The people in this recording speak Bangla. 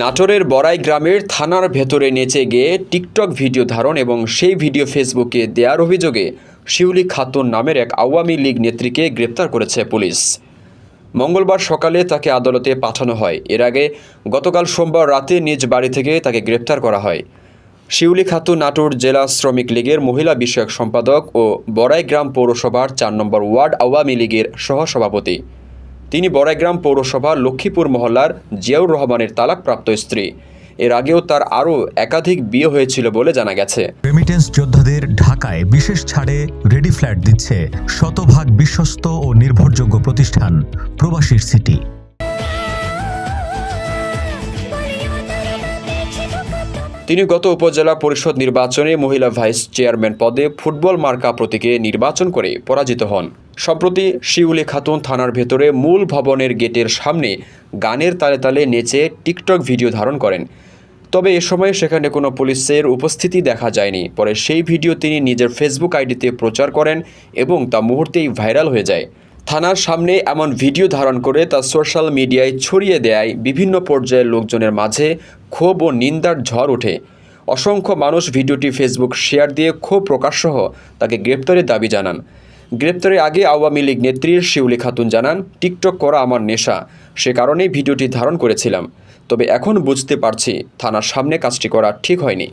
নাটোরের বড়াই গ্রামের থানার ভেতরে নেচে গিয়ে টিকটক ভিডিও ধারণ এবং সেই ভিডিও ফেসবুকে দেওয়ার অভিযোগে শিউলি খাতুন নামের এক আওয়ামী লীগ নেত্রীকে গ্রেপ্তার করেছে পুলিশ। মঙ্গলবার সকালে তাকে আদালতে পাঠানো হয়। এর আগে গতকাল সোমবার রাতে নিজ বাড়ি থেকে তাকে গ্রেপ্তার করা হয়। শিউলি খাতুন নাটোর জেলা শ্রমিক লীগের মহিলা বিষয়ক সম্পাদক ও বড়াইগ্রাম পৌরসভার চার নম্বর ওয়ার্ড আওয়ামী লীগের সহসভাপতি। তিনি বড়াইগ্রাম পৌরসভা লক্ষ্মীপুর মহল্লার জিয়াউর রহমানের তালাকপ্রাপ্ত স্ত্রী। এর আগেও তার আরও একাধিক বিয়ে হয়েছিল বলে জানা গেছে। রেমিটেন্স যোদ্ধাদের ঢাকায় বিশেষ ছাড়ে রেডি ফ্ল্যাট দিচ্ছে শতভাগ বিশ্বস্ত ও নির্ভরযোগ্য প্রতিষ্ঠান প্রবাসীর সিটি। তিনি গত উপজেলা পরিষদ নির্বাচনে মহিলা ভাইস চেয়ারম্যান পদে ফুটবল মার্কা প্রতীকে নির্বাচন করে পরাজিত হন। সম্প্রতি শিউলি খাতুন থানার ভেতরে মূল ভবনের গেটের সামনে গানের তালে তালে নেচে টিকটক ভিডিও ধারণ করেন। তবে এ সময় সেখানে কোনো পুলিশের উপস্থিতি দেখা যায়নি। পরে সেই ভিডিও তিনি নিজের ফেসবুক আইডিতে প্রচার করেন এবং তা মুহূর্তেই ভাইরাল হয়ে যায়। থানার সামনে এমন ভিডিও ধারণ করে তা সোশ্যাল মিডিয়ায় ছড়িয়ে দেয় বিভিন্ন পর্যায়ের লোকজনের মাঝে ক্ষোভ ও নিন্দার ঝড় ওঠে। অসংখ্য মানুষ ভিডিওটি ফেসবুক শেয়ার দিয়ে ক্ষোভ প্রকাশসহ তাকে গ্রেপ্তারের দাবি জানান। গ্রেপ্তারের আগে আওয়ামী লীগ নেত্রীর শিউলি খাতুন জানান, টিকটক করা আমার নেশা। সে কারণেই ভিডিওটি ধারণ করেছিলাম। তবে এখন বুঝতে পারছি থানার সামনে কাজটি করা ঠিক হয়নি।